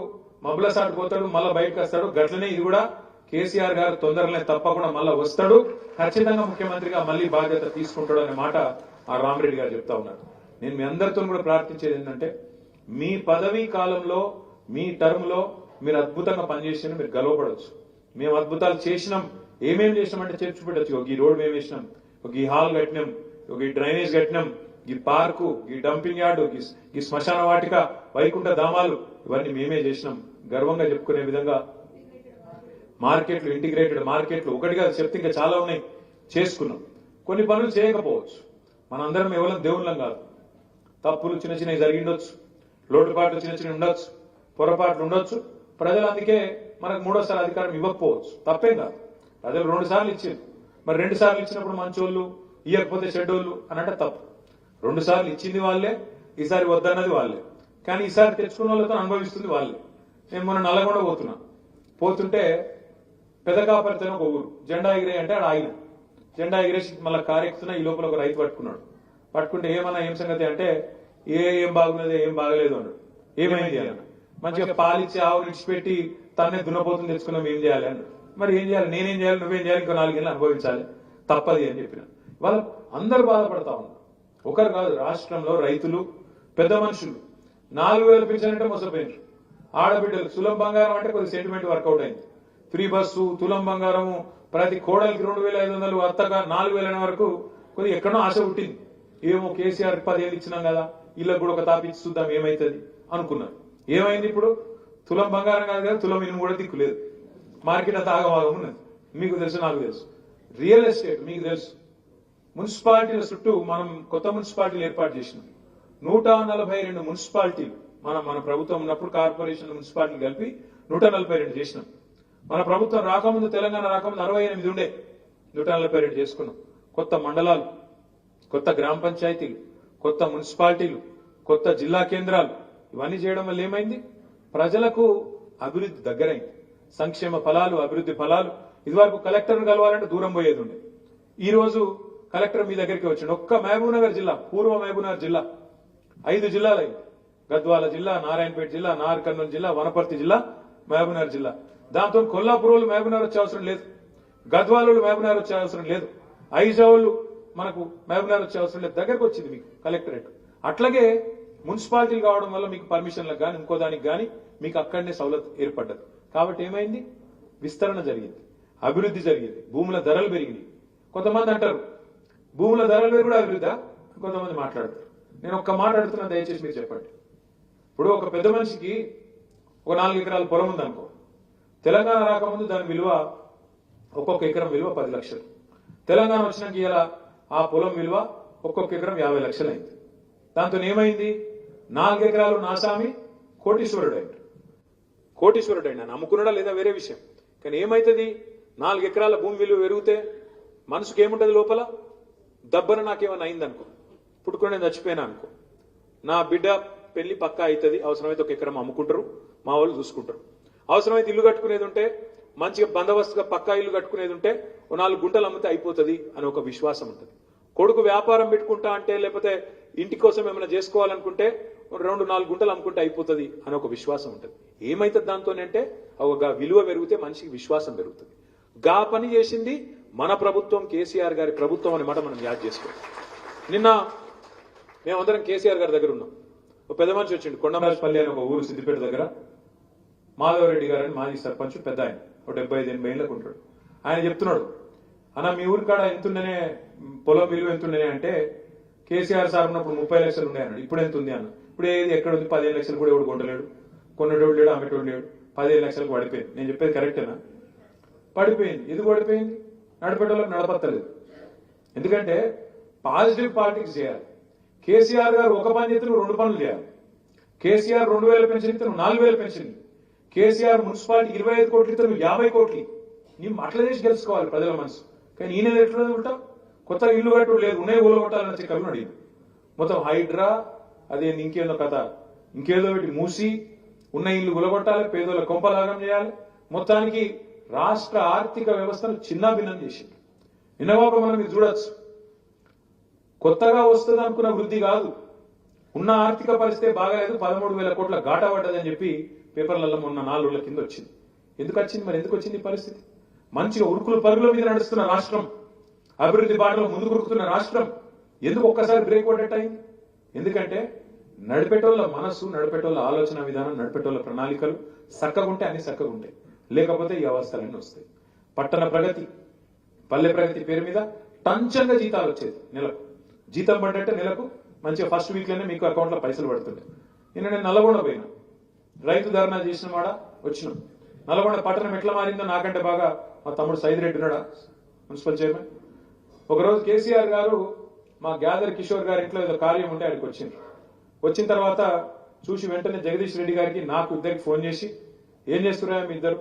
మబ్బుల సాటు పోతాడు మళ్ళా బయటకు వస్తాడు. గట్లనే ఇది కూడా కేసీఆర్ గారు తొందరలే తప్పకుండా మళ్ళా వస్తాడు. ఖచ్చితంగా ముఖ్యమంత్రిగా మళ్ళీ బాధ్యత తీసుకుంటాడు అనే మాట ఆ రామరెడ్డి గారు చెప్తా ఉన్నారు. నేను మీ అందరితో కూడా ప్రార్థించేది ఏంటంటే మీ పదవీ కాలంలో మీ టర్మ్లో మీరు అద్భుతంగా పనిచేసిన మీరు గర్వపడవచ్చు. మేము అద్భుతాలు చేసినాం. ఏమేం చేసినాం అంటే చేర్చి పెట్టచ్చు. ఒక ఈ రోడ్ మేము వేసినాం. ఒక ఈ హాల్ కట్టినాం. ఒక ఈ డ్రైనేజ్ కట్టినాం. ఈ పార్కు ఈ డంపింగ్ యార్డు ఈ- ఈ శ్మశాన వాటిక వైకుంఠ ధామాలు ఇవన్నీ మేమే చేసినాం. గర్వంగా చెప్పుకునే విధంగా మార్కెట్లు ఇంటిగ్రేటెడ్ మార్కెట్లు ఒకటిగా చెప్తే ఇంకా చాలా ఉన్నాయి. చేసుకున్నాం. కొన్ని పనులు చేయకపోవచ్చు. మనందరం ఎవరం దేవుళ్ళం కాదు. తప్పులు చిన్న చిన్నవి జరిగిండొచ్చు లోటుపాట్లు చిన్న చిన్న ఉండొచ్చు. పొరపాట్లు ఉండొచ్చు. ప్రజలు అందుకే మనకు మూడోసారి అధికారం ఇవ్వకపోవచ్చు. తప్పేం కాదు. ప్రజలు రెండు సార్లు ఇచ్చారు. మరి రెండు సార్లు ఇచ్చినప్పుడు మంచోళ్ళు ఇవ్వకపోతే షెడ్యూళ్ళు అని అంటే తప్పు. రెండు సార్లు ఇచ్చింది వాళ్ళే ఈసారి వద్దన్నది వాళ్ళే. కానీ ఈసారి తెచ్చుకున్న వాళ్ళతో అనుభవిస్తుంది వాళ్ళే. నేను మొన్న నల్లగొండ పోతున్నా. పోతుంటే పెదకాపరితన ఒక ఊరు. జెండా ఎగిరే అంటే ఆడ ఆయన. జెండా ఎగిరేసి మళ్ళీ కారెక్కుతున్నా ఈ లోపల ఒక రైతు పట్టుకున్నాడు. పట్టుకుంటే ఏమన్నా ఏం సంగతి అంటే ఏ ఏం బాగున్నది ఏం బాగలేదు అన్నాడు. ఏమైంది అన్నాడు. మంచిగా పాలిచ్చి ఆవు విడిచిపెట్టి తన్నే దున్నపోతుంది తెచ్చుకున్నాం ఏం చేయాలి మరి ఏం చేయాలి? నేనేం చేయాలి? నువ్వేం చేయాలి? ఇంకో నాలుగేళ్ళు అనుభవించాలి. తప్పది అని చెప్పిన. వాళ్ళు అందరు బాధపడతా ఉన్నారు. ఒకరు కాదు రాష్ట్రంలో రైతులు పెద్ద మనుషులు. నాలుగు వేలు పెంచాలంటే మోసపోయినారు. ఆడబిడ్డలు తులం బంగారం అంటే కొద్ది సెంటిమెంట్ వర్కౌట్ అయింది. ఫ్రీ బస్సు తులం బంగారము ప్రతి కోడలికి రెండు వేల ఐదు వందలు అత్తగా నాలుగు వేల వరకు కొద్ది ఎక్కడో ఆశ పుట్టింది. ఏమో కేసీఆర్ పదేళ్ళు ఇచ్చినాం కదా ఇళ్ళకు కూడా ఒక తాపిచ్చి చూద్దాం ఏమైతుంది అనుకున్నారు. ఏమైంది ఇప్పుడు? తులం బంగారం కాదు కదా తులం ఇనుము కూడా దిక్కులేదు మార్కెట్ అంత ఆగమాగం ఉన్నది. మీకు తెలుసు నాకు తెలుసు. రియల్ ఎస్టేట్ మీకు తెలుసు. మున్సిపాలిటీల చుట్టూ మనం కొత్త మున్సిపాలిటీలు ఏర్పాటు చేసినాం. నూట నలభై రెండు మున్సిపాలిటీలు మనం మన ప్రభుత్వం ఉన్నప్పుడు కార్పొరేషన్ మున్సిపాలిటీలు కలిపి నూట నలభై రెండు చేసినాం. మన ప్రభుత్వం రాకముందు తెలంగాణ రాకముందు అరవై ఎనిమిది ఉండే. నూట నలభై రెండు చేసుకున్నాం. కొత్త మండలాలు కొత్త గ్రామ పంచాయతీలు కొత్త మున్సిపాలిటీలు కొత్త జిల్లా కేంద్రాలు ఇవన్నీ చేయడం వల్ల ఏమైంది? ప్రజలకు అభివృద్ధి దగ్గరైంది. సంక్షేమ ఫలాలు అభివృద్ధి ఫలాలు. ఇదివరకు కలెక్టర్ను కలవాలంటే దూరం పోయేది ఉండే. ఈ రోజు కలెక్టర్ మీ దగ్గరికి వచ్చిండు. ఒక్క మహబూబ్నగర్ జిల్లా పూర్వ మహబూబ్నగర్ జిల్లా. ఐదు జిల్లాలు గద్వాల జిల్లా నారాయణపేట జిల్లా నార్ కర్నూలు జిల్లా వనపర్తి జిల్లా మహబూబ్నగర్ జిల్లా. దాంతో కొల్లాపూర్ వాళ్ళు మహబూబ్ వచ్చే అవసరం లేదు. గద్వాల మహబూబ్నగర్ వచ్చే అవసరం లేదు. ఐజావులు వాళ్ళు మనకు మహబూబ్నగర్ వచ్చే అవసరం లేదు. దగ్గరకు వచ్చింది మీకు కలెక్టరేట్. అట్లాగే మున్సిపాలిటీలు కావడం వల్ల మీకు పర్మిషన్లకు కానీ ఇంకో దానికి కానీ మీకు అక్కడనే సౌలత్ ఏర్పడ్డది. కాబట్టి ఏమైంది? విస్తరణ జరిగింది. అభివృద్ధి జరిగింది. భూముల ధరలు పెరిగినాయి. కొంతమంది అంటారు భూముల ధరలు కూడా అభివృద్ధి కొంతమంది మాట్లాడతారు. నేను ఒక్క మాట అడుగుతున్నా దయచేసి మీరు చెప్పండి. ఇప్పుడు ఒక పెద్ద మనిషికి ఒక నాలుగు ఎకరాల పొలం ఉందనుకో తెలంగాణ రాకముందు దాని విలువ ఒక్కొక్క ఎకరం విలువ పది లక్షలు. తెలంగాణ వచ్చినాక ఇలా ఆ పొలం విలువ ఒక్కొక్క ఎకరం యాభై లక్షలు అయింది దాంతో ఏమైంది నాలుగు ఎకరాలు నాసామి కోటీశ్వరుడు అయింది కోటీశ్వరుడు అయినా నమ్ముకున్నాడా లేదా వేరే విషయం. కానీ ఏమవుతుంది నాలుగు ఎకరాల భూమి విలువ పెరిగితే మనసుకి ఏముంటది లోపల? దబ్బన నాకేమైనా అయిందనుకో. పుట్టుకుని నేను చచ్చిపోయినా అనుకో. నా బిడ్డ పెళ్ళి పక్కా అవుతుంది అవసరమైతే ఒక ఎకరం అమ్ముకుంటారు. మా వాళ్ళు చూసుకుంటారు. అవసరమైతే ఇల్లు కట్టుకునేది ఉంటే మంచిగా బందోబస్తుగా పక్కా ఇల్లు కట్టుకునేది ఉంటే ఓ నాలుగు గుంటలు అమ్మితే అయిపోతుంది అని ఒక విశ్వాసం ఉంటుంది. కొడుకు వ్యాపారం పెట్టుకుంటా అంటే లేకపోతే ఇంటి కోసం ఏమైనా చేసుకోవాలనుకుంటే రెండు నాలుగు గుంటలు అమ్ముకుంటే అయిపోతుంది అని ఒక విశ్వాసం ఉంటుంది. ఏమైతుంది దాంతోనంటే ఒక విలువ పెరిగితే మనిషికి విశ్వాసం పెరుగుతుంది. గా పని చేసింది మన ప్రభుత్వం కేసీఆర్ గారి ప్రభుత్వం అనే మాట మనం యాద్ చేసుకోవాలి. నిన్న మేమందరం కేసీఆర్ గారి దగ్గర ఉన్నాం. ఒక పెద్ద మనిషి వచ్చిండు కొండమరాజపల్లి అని ఒక ఊరు సిద్దిపేట దగ్గర. మాధవరెడ్డి గారు అని మాజీ సర్పంచ్ పెద్ద ఆయన. ఒక డెబ్బై ఐదు ఎనభై ఏళ్ళకు ఉంటాడు. ఆయన చెప్తున్నాడు అన్న మీ ఊరి కాడ ఎంతుండనే పొలం విలువ ఎంతుండనే అంటే కేసీఆర్ సార్ ఉన్నప్పుడు ముప్పై లక్షలు ఉన్నాయి అన్నాడు. ఇప్పుడు ఎంత ఉంది అన్న ఇప్పుడు ఏది ఎక్కడ ఉంది? పదిహేను లక్షలు కూడా ఎవడు కొంటలేడు. కొన్నటోడు లేడు అమ్మేటోడు లేడు. పదిహేను లక్షలకు పడిపోయింది. నేను చెప్పేది కరెక్టేనా? పడిపోయింది. ఎందుకు పడిపోయింది? నడిపేటోళ్ళకి నడపత్తలేదు. ఎందుకంటే పాజిటివ్ పాలిటిక్స్ చేయాలి. కేసీఆర్ గారు ఒక పని చేస్తే నువ్వు రెండు పనులు చేయాలి. కేసీఆర్ రెండు వేల పెన్షన్ ఇస్తే నువ్వు నాలుగు వేల పెన్షన్ కేసీఆర్ మున్సిపాలిటీ ఇరవై ఐదు కోట్లు ఇస్తే నువ్వు యాభై కోట్లు ఇవ్వు. అట్లా చేసి గెలుచుకోవాలి ప్రజల మనసు. కానీ ఈయన ఎట్లా ఉంటావు కొత్తగా ఇల్లు కట్టడం లేదు ఉన్నాయి ఊలగొట్టాలని వచ్చి చిక్కలు అడిగింది. మొత్తం హైడ్రా అదే ఇంకేదో కథ. ఇంకేదో ఒకటి మూసి ఉన్న ఇల్లు గులగొట్టాలి పేదోళ్ళ కొంపలాగం చేయాలి. మొత్తానికి రాష్ట్ర ఆర్థిక వ్యవస్థను చిన్నాభిన్నం చేసింది. నిన్నవాక మనం ఇది చూడొచ్చు. కొత్తగా వస్తుంది అనుకున్న వృద్ధి కాదు. ఉన్న ఆర్థిక పరిస్థితి బాగాలేదు పదమూడు వేల కోట్ల గాట పడ్డదని చెప్పి పేపర్లలో మొన్న నాలుగు కింద వచ్చింది. ఎందుకు వచ్చింది? మరి ఎందుకు వచ్చింది పరిస్థితి? మంచిగా ఉరుకులు పరుగుల మీద నడుస్తున్న రాష్ట్రం. అభివృద్ధి బాటలో ముందు ఉరుకుతున్న రాష్ట్రం ఎందుకు ఒక్కసారి బ్రేక్ పడ్డట్టు అయింది? ఎందుకంటే నడిపేటోళ్ళ మనస్సు నడిపేటోళ్ళ ఆలోచన విధానం నడిపేటోళ్ళ ప్రణాళికలు చక్కగుంటే అన్ని చక్కగుంటాయి లేకపోతే ఈ అవస్థలన్నీ వస్తాయి. పట్టణ ప్రగతి పల్లె ప్రగతి పేరు మీద టంచంగా జీతాలు వచ్చేది నెలకు. జీతం పడ్డట్టే నెలకు మంచిగా ఫస్ట్ వీక్లోనే మీకు అకౌంట్లో పైసలు పడుతుండే. నిన్న నేను నల్లగొండ పోయినా. రైతు ధర్నా చేసిన వాడ వచ్చినాం. నల్గొండ పట్టణం ఎట్లా మారిందో నాకంటే బాగా మా తమ్ముడు సైదిరెడ్డి ఉన్నాడా? Municipal chairman? ఒకరోజు కేసీఆర్ గారు మా గ్యాదర్ కిషోర్ గారి ఇంట్లో ఏదో కార్యం ఉంటే ఆయనకు వచ్చింది వచ్చిన తర్వాత చూసి వెంటనే జగదీష్ రెడ్డి గారికి నాకు ఇద్దరికి ఫోన్ చేసి ఏం చేస్తున్నా మీ ఇద్దరు?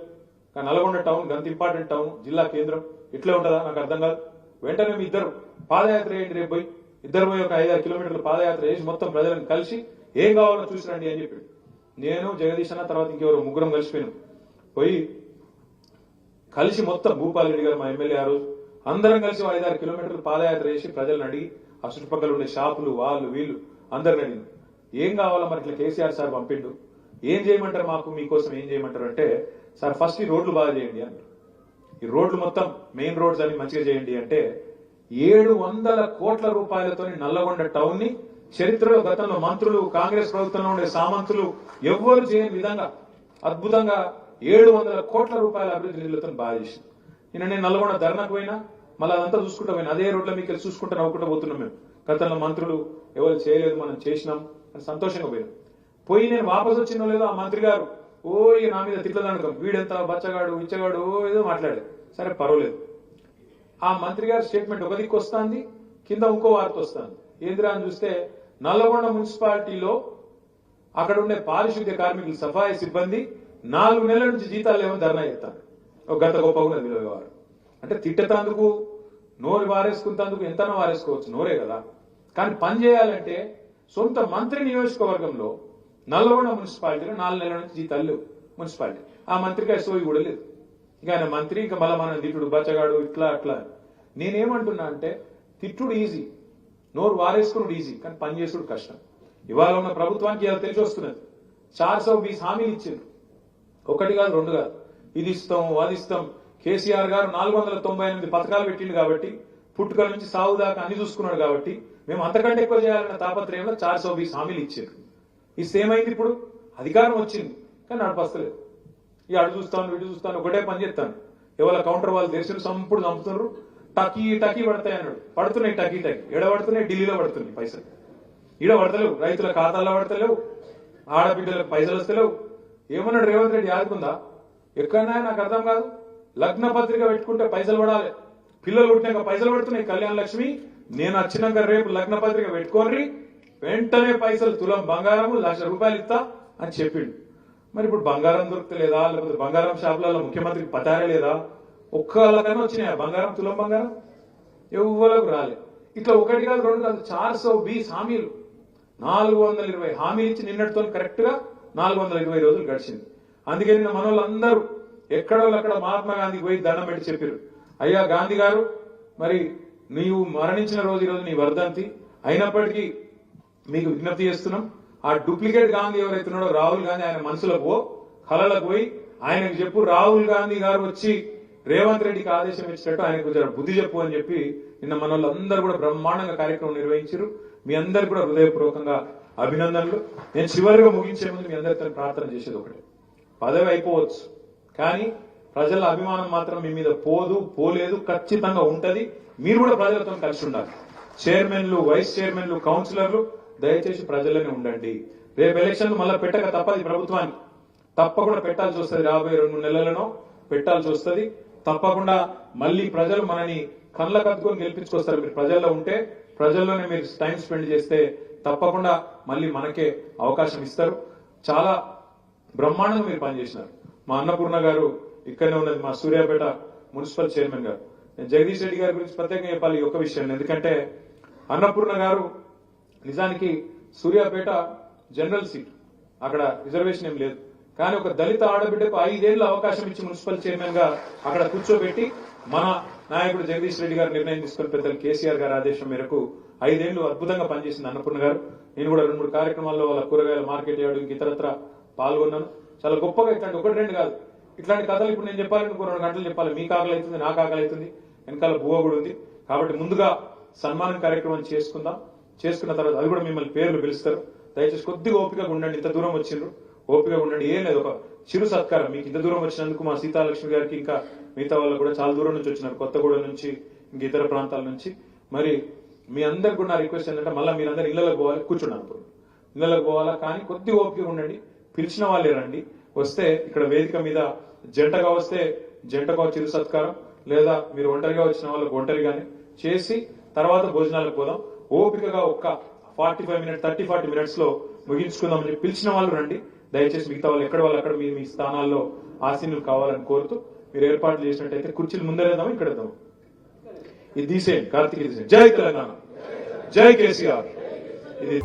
నల్గొండ టౌన్ గంత ఇంపార్టెంట్ టౌన్ జిల్లా కేంద్రం ఇట్లే ఉంటుందా? నాకు అర్థం కాదు. వెంటనే మీ ఇద్దరు పాదయాత్ర వేయండి రేపు పోయి? ఇద్దరు పోయి ఒక ఐదారు కిలోమీటర్లు పాదయాత్ర చేసి మొత్తం ప్రజలను కలిసి ఏం కావాలో చూసి రండి అని చెప్పి నేను జగదీష్ అన్న తర్వాత ఇంకెవరు ముగ్గురం కలిసిపోయినాం. పోయి కలిసి మొత్తం భూపాల్ రెడ్డి గారు మా ఎమ్మెల్యే ఆ రోజు అందరం కలిసి ఐదారు కిలోమీటర్లు పాదయాత్ర చేసి ప్రజలను అడిగి ఆ చుట్టుపక్కల ఉండే షాపులు వాళ్ళు వీళ్ళు అందరిని అడిగి ఏం కావాలో మరి ఇట్లా కేసీఆర్ సార్ పంపిండు. ఏం చేయమంటారు మాకు మీకోసం ఏం చేయమంటారు అంటే సార్ ఫస్ట్ ఈ రోడ్లు బాగా చేయండి అన్నారు. ఈ రోడ్లు మొత్తం మెయిన్ రోడ్స్ అన్ని మంచిగా చేయండి అంటే ఏడు వందల కోట్ల రూపాయలతో నల్లగొండ టౌన్ని చరిత్రలో గతంలో మంత్రులు కాంగ్రెస్ ప్రభుత్వంలో ఉండే సామంతులు ఎవ్వరు చేయని విధంగా అద్భుతంగా ఏడు వందల కోట్ల రూపాయల అభివృద్ధి నిధులతో బాగా చేసింది. నిన్న నేను నల్గొండ ధర్నాకు పోయినా మళ్ళీ అదంతా చూసుకుంటా పోయినా అదే రోడ్ల మీకు వెళ్ళి చూసుకుంటా నవ్వుకుంటూ పోతున్నాం మేము. గతంలో మంత్రులు ఎవరు చేయలేదు మనం చేసినాం. అని సంతోషంగా పోయినాం. పోయి నేను వాపసు వచ్చినో లేదో ఆ మంత్రి గారు ఓ ఇక నా మీద తిట్లదనకం వీడెంత బచ్చగాడు ఇచ్చగాడు ఓ ఏదో మాట్లాడాడు. సరే పర్వాలేదు. ఆ మంత్రి గారి స్టేట్మెంట్ ఒక దిక్కు వస్తుంది కింద ఇంకో వార్త వస్తుంది. ఏంద్రా అని చూస్తే నల్లగొండ మున్సిపాలిటీలో అక్కడ ఉండే పారిశుద్ధ్య కార్మికులు సఫాయి సిబ్బంది నాలుగు నెలల నుంచి జీతాలు లేవని ధర్నా చేస్తారు. ఒక గత గొప్ప ఉన్నది వ్యవహారం. అంటే తిట్టేందుకు నోరు వారేసుకుంటందుకు ఎంతనో వారేసుకోవచ్చు నోరే కదా. కానీ పని చేయాలంటే సొంత మంత్రి నియోజకవర్గంలో నల్గొండ మున్సిపాలిటీలో నాలుగు నెలల నుంచి జీతాలు లేవు మున్సిపాలిటీ. ఆ మంత్రికి ఆ సోయి కూడా లేదు. ఇంకా ఆయన మంత్రి ఇంకా మళ్ళీ మన తిట్టుడు బచ్చగాడు ఇట్లా అట్లా. నేనేమంటున్నా అంటే తిట్టుడు ఈజీ నోరు వారేసుకున్నాడు ఈజీ కానీ పని చేసుడు కష్టం. ఇవాళ ఉన్న ప్రభుత్వానికి ఇలా తెలిసి వస్తున్నది. చార్ సౌ బీస్ హామీలు ఇచ్చిండ్రు. ఒకటి కాదు రెండు కాదు. ఇది ఇస్తాం అది ఇస్తాం. కేసీఆర్ గారు నాలుగు వందల తొంభై ఎనిమిది పథకాలు పెట్టిండు కాబట్టి పుట్టుకల నుంచి సాగు దాకా అన్ని చూసుకున్నాడు కాబట్టి మేము అంతకంటే ఎక్కువ చేయాలన్న తాపత్రయంలో చార్ సో బీస్ హామీలు ఇచ్చారు. ఇస్తే ఏమైంది ఇప్పుడు. అధికారం వచ్చింది కానీ నడపస్తలేదు ఇక అటు చూస్తాను ఇటు చూస్తాను ఒకటే పని చేస్తాను ఎవరి కౌంటర్ వాళ్ళు దేశం సంపుడు చంపుతున్నారు. టకీ టకీ పడతాయి అన్నాడు. పడుతున్నాయి టకీ టకీ. ఎడ పడుతున్నాయి? ఢిల్లీలో పడుతున్నాయి పైసలు. ఈడ పడతలేవు. రైతుల ఖాతాల్లో పడతలేవు. ఆడబిడ్డలకు పైసలు వస్తలేవు. ఏమన్నాడు రేవంత్ రెడ్డి ఆదుకుందా? ఎక్కడన్నా నాకు అర్థం కాదు. లగ్న పత్రిక పెట్టుకుంటే పైసలు పడాలి. పిల్లలు పుట్టినాక పైసలు పడుతున్నాయి కళ్యాణ లక్ష్మి. నేను వచ్చినాక రేపు లగ్న పత్రిక పెట్టుకోర్రి వెంటనే పైసలు తులం బంగారం లక్ష రూపాయలు ఇస్తా అని చెప్పిండు. మరి ఇప్పుడు బంగారం దొరుకుతలేదా? లేకపోతే బంగారం షాపులలో ముఖ్యమంత్రికి పటారే లేదా? ఒక్కళ్ళకన్నా వచ్చినాయా బంగారం తులం బంగారం? ఎవ్వరకు రాలే. ఇట్లా ఒకటి కాదు రెండు కాదు చార్ సో బీస్ హామీలు. నాలుగు వందల ఇరవై హామీలు ఇచ్చి నిన్నటితో కరెక్ట్గా నాలుగు వందల ఇరవై రోజులు గడిచింది. అందుకే నిన్న మన ఎక్కడో అక్కడ మహాత్మా గాంధీ పోయి దండం పెట్టి చెప్పారు అయ్యా గాంధీ గారు మరి నీవు మరణించిన రోజు ఈరోజు రోజు నీ వర్ధంతి. అయినప్పటికీ మీకు విజ్ఞప్తి చేస్తున్నాం. ఆ డూప్లికేట్ గాంధీ ఎవరైతే ఉన్నాడో రాహుల్ గాంధీ ఆయన మనసులో పో కలలకు పోయి ఆయనకు చెప్పు రాహుల్ గాంధీ గారు వచ్చి రేవంత్ రెడ్డికి ఆదేశం ఇచ్చినట్టు ఆయనకు జర బుద్ధి చెప్పు అని చెప్పి నిన్న మన వాళ్ళందరూ కూడా బ్రహ్మాండంగా కార్యక్రమం నిర్వహించారు మీ అందరు కూడా హృదయపూర్వకంగా అభినందనలు. నేను చివరిగా ముగించే ముందు మీ అందరితో ప్రార్థన చేసేది ఒకటే. పదవి అయిపోవచ్చు. కానీ ప్రజల అభిమానం మాత్రం మీ మీద పోదు పోలేదు ఖచ్చితంగా ఉంటది. మీరు కూడా ప్రజలతో కలిసి ఉండాలి. చైర్మన్లు వైస్ చైర్మన్లు కౌన్సిలర్లు దయచేసి ప్రజల్లోనే ఉండండి. రేపు ఎలక్షన్లు మళ్ళీ పెట్టక తప్పది ప్రభుత్వానికి. తప్పకుండా పెట్టాల్సి వస్తుంది రాబోయే రెండు నెలలను పెట్టాల్సి వస్తుంది. తప్పకుండా మళ్ళీ ప్రజలు మనని కళ్ళ కత్తుకొని గెలిపించుకొస్తారు. మీరు ప్రజల్లో ఉంటే ప్రజల్లోనే మీరు టైం స్పెండ్ చేస్తే తప్పకుండా మళ్ళీ మనకే అవకాశం ఇస్తారు. చాలా బ్రహ్మాండంగా మీరు పనిచేసినారు. మా అన్నపూర్ణ గారు ఇక్కడనే ఉన్నది మా సూర్యాపేట మున్సిపల్ చైర్మన్ గారు. నేను జగదీష్ రెడ్డి గారి గురించి ప్రత్యేకంగా చెప్పాలి ఒక విషయం ఎందుకంటే అన్నపూర్ణ గారు నిజానికి సూర్యాపేట జనరల్ సీట్. అక్కడ రిజర్వేషన్ ఏం లేదు. కానీ ఒక దళిత ఆడబిడ్డకు ఐదేళ్ళ అవకాశం ఇచ్చి మున్సిపల్ చైర్మన్గా అక్కడ కూర్చోబెట్టి మన నాయకుడు జగదీష్ రెడ్డి గారు నిర్ణయం తీసుకుని పెద్దలు కేసీఆర్ గారి ఆదేశం మేరకు ఐదేళ్ళు అద్భుతంగా పనిచేసింది అన్నపూర్ణ గారు. నేను కూడా రెండు మూడు కార్యక్రమాల్లో వాళ్ళ కూరగాయల మార్కెట్ చేయడం ఇతరత్ర పాల్గొన్నాను. చాలా గొప్పగా ఇట్లాంటి ఒకటి రెండు కాదు. ఇట్లాంటి కథలు ఇప్పుడు నేను చెప్పాలి రెండు గంటలు చెప్పాలి. మీకు ఆకలి అవుతుంది నాకు ఆకలి అవుతుంది. వెనకాల బువ్వ కూడా ఉంది. కాబట్టి ముందుగా సన్మానం కార్యక్రమం చేసుకుందాం. చేసుకున్న తర్వాత అది కూడా మిమ్మల్ని పేర్లు పిలుస్తారు. దయచేసి కొద్దిగా ఓపికగా ఉండండి. ఇంత దూరం వచ్చిండ్రు. ఓపికగా ఉండండి. ఏం లేదు. ఒక చిరు సత్కారం. మీకు ఇంత దూరం వచ్చినందుకు మా సీతాలక్ష్మి గారికి ఇంకా మిగతా వాళ్ళు కూడా చాలా దూరం నుంచి వచ్చినారు. కొత్తగూడెం నుంచి ఇంక ఇతర ప్రాంతాల నుంచి. మరి మీ అందరికి కూడా నా రిక్వెస్ట్ ఏంటంటే మళ్ళీ మీరందరూ ఇళ్ళకు పోవాలి. కూర్చున్నాను ఇప్పుడు ఇళ్ళకు పోవాలా? కానీ కొద్ది ఓపిక ఉండండి. పిలిచిన వాళ్ళే రండి వస్తే ఇక్కడ వేదిక మీద జంటగా వస్తే జంటగా చిరు సత్కారం లేదా మీరు ఒంటరిగా వచ్చిన వాళ్ళకు ఒంటరిగానే చేసి తర్వాత భోజనాలకు పోదాం. ఓపికగా ఒక్క forty five minutes thirty forty మినిట్స్లో ముగించుకుందాం అని పిలిచిన వాళ్ళు రండి. దయచేసి మిగతా వాళ్ళు ఎక్కడ వాళ్ళు అక్కడ మీ మీ స్థానాల్లో ఆసీనులు కావాలని కోరుతూ మీరు ఏర్పాట్లు చేసినట్టయితే కుర్చీలు ముందరేద్దాం ఇక్కడ ఇది తీసేయండి కార్తీక్ తీసేయండి. జై తెలంగాణ. జై కేసీఆర్. ఇది